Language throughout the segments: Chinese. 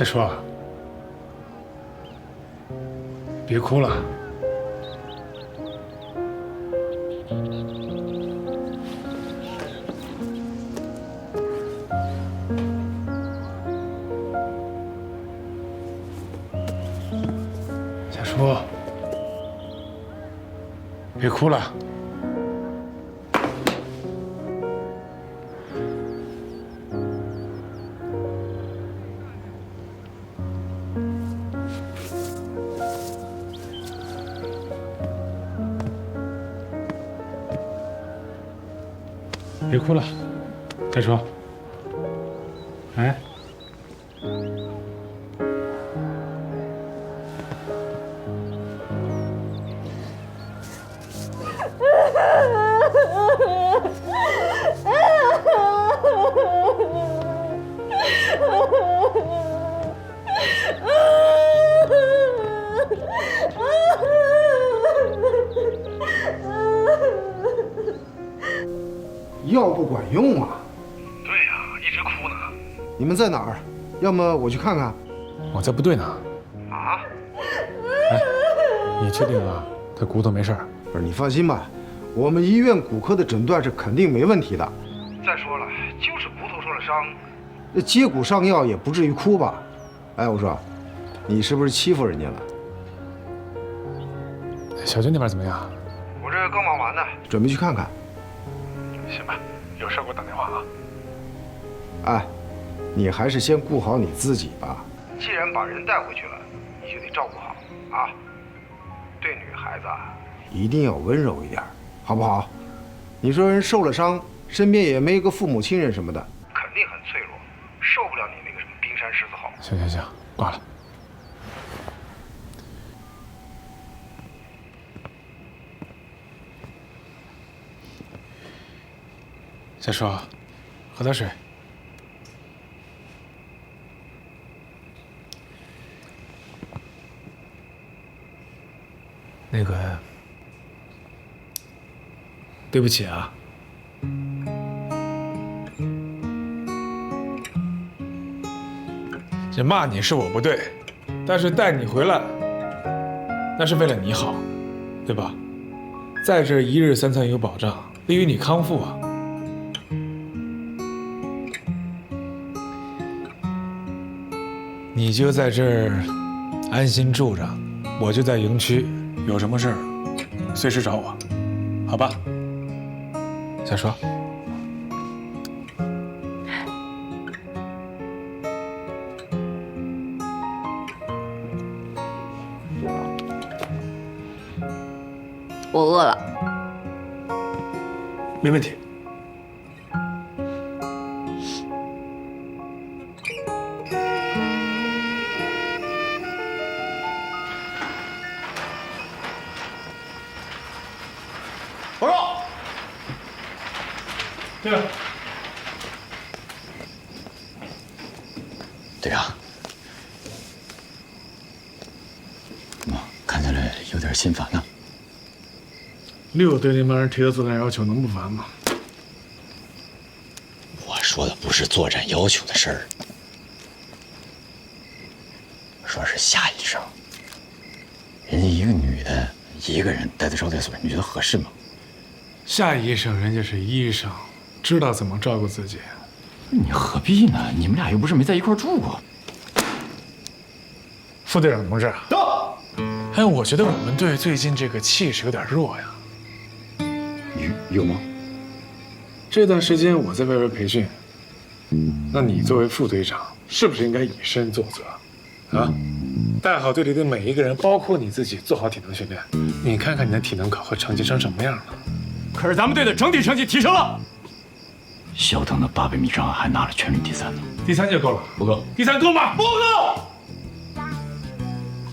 再说，别哭了。小叔，别哭了。别哭了，再说。哎，药不管用啊！对呀、一直哭呢。你们在哪儿？要么我去看看。我在部队呢。啊？你确定啊？他骨头没事儿？不是你放心吧，我们医院骨科的诊断是肯定没问题的。再说了，就是骨头受了伤，那接骨上药也不至于哭吧？哎，我说，你是不是欺负人家了？小军那边怎么样？我这刚忙完呢，准备去看看。行吧，有事给我打电话啊。哎，你还是先顾好你自己吧。既然把人带回去了，你就得照顾好啊。对女孩子啊，一定要温柔一点，好不好？你说人受了伤，身边也没个父母亲人什么的，肯定很脆弱，受不了你那个什么冰山狮子吼。行行行，挂了。小叔，喝点水。那个，对不起啊。这骂你是我不对，但是带你回来，那是为了你好，对吧？在这一日三餐有保障，利于你康复啊。你就在这儿安心住着，我就在营区，有什么事儿随时找我，好吧？再说。我饿了。没问题。这个。队长，怎么看起来有点心烦呢？六对那帮人提的作战要求，能不烦吗？我说的不是作战要求的事儿，说是夏医生，人家一个女的，一个人待在招待所，你觉得合适吗？夏医生，人家是医生，知道怎么照顾自己。你何必呢？你们俩又不是没在一块住过。副队长同志，到。哎，我觉得我们队最近这个气势有点弱呀。有有吗？这段时间我在外边培训，那你作为副队长，是不是应该以身作则，啊？带好队里的每一个人，包括你自己，做好体能训练。你看看你的体能考核成绩成什么样了？可是咱们队的整体成绩提升了，肖腾的八百米障碍还拿了全旅第三呢。第三就够了，不够。第三够吗？不够。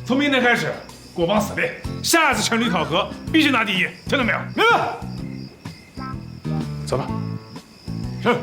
从明天开始，我帮死练，下一次全旅考核必须拿第一，听到没有？明白。走吧。是。